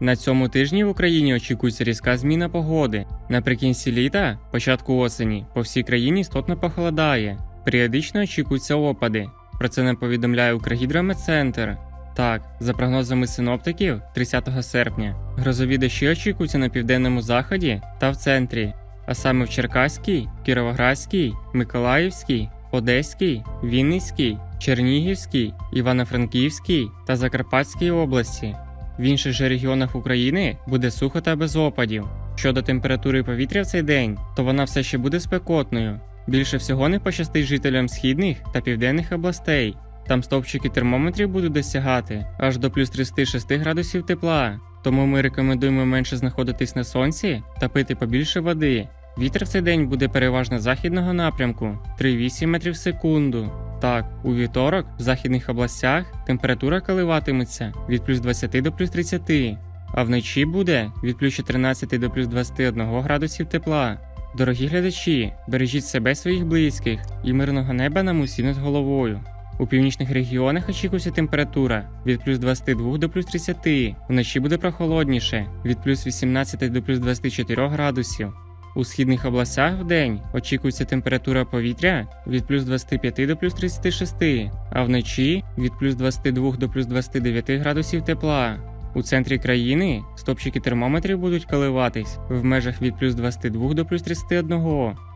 На цьому тижні в Україні очікується різка зміна погоди. Наприкінці літа, початку осені, по всій країні істотно похолодає. Періодично очікуються опади. Про це нам повідомляє Укргідрометцентр. Так, за прогнозами синоптиків, 30 серпня грозові дощі очікуються на південному заході та в центрі, а саме в Черкаській, Кіровоградській, Миколаївській, Одеській, Вінницькій, Чернігівській, Івано-Франківській та Закарпатській області. В інших же регіонах України буде сухо та без опадів. Щодо температури повітря в цей день, то вона все ще буде спекотною. Більше всього не пощастить жителям східних та південних областей. Там стовпчики термометрів будуть досягати аж до плюс 36 градусів тепла. Тому ми рекомендуємо менше знаходитись на сонці та пити побільше води. Вітер в цей день буде переважно західного напрямку 3,8 метрів в секунду. Так, у вівторок в західних областях температура коливатиметься від плюс 20 до плюс 30, а вночі буде від плюс 14 до плюс 21 градусів тепла. Дорогі глядачі, бережіть себе своїх близьких і мирного неба нам усі над головою. У північних регіонах очікується температура від плюс 22 до плюс 30, вночі буде прохолодніше від плюс 18 до плюс 24 градусів. У східних областях в день очікується температура повітря від плюс 25 до плюс 36, а вночі від плюс 22 до плюс 29 градусів тепла. У центрі країни стопчики термометрів будуть коливатись в межах від плюс 22 до плюс 31,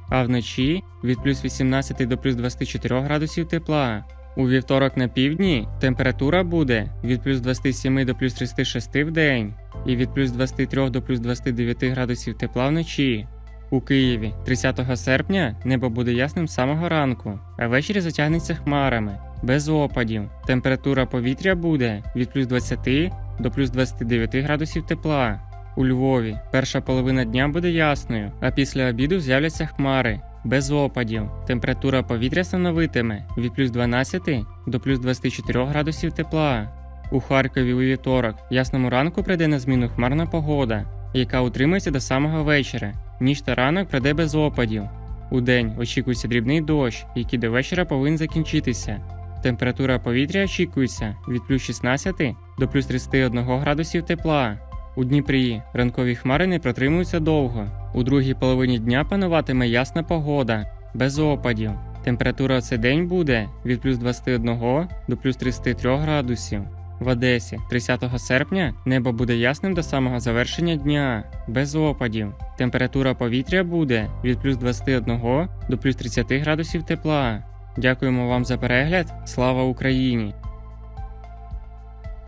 а вночі від плюс 18 до плюс 24 градусів тепла. У вівторок на півдні температура буде від плюс 27 до плюс 36 в день і від плюс 23 до плюс 29 градусів тепла вночі. У Києві 30 серпня небо буде ясним з самого ранку, а ввечері затягнеться хмарами, без опадів. Температура повітря буде від плюс 20 до плюс 29 градусів тепла. У Львові перша половина дня буде ясною, а після обіду з'являться хмари, без опадів. Температура повітря становитиме від плюс 12 до плюс 24 градусів тепла. У Харкові у вівторок ясному ранку прийде на зміну хмарна погода, яка утримається до самого вечора. Ніч та ранок прийде без опадів. У день очікується дрібний дощ, який до вечора повинен закінчитися. Температура повітря очікується від плюс 16 до плюс 31 градусів тепла. У Дніпрі ранкові хмари не протримуються довго. У другій половині дня пануватиме ясна погода, без опадів. Температура цей день буде від плюс 21 до плюс 33 градусів. В Одесі 30 серпня небо буде ясним до самого завершення дня, без опадів. Температура повітря буде від плюс 21 до плюс 30 градусів тепла. Дякуємо вам за перегляд. Слава Україні!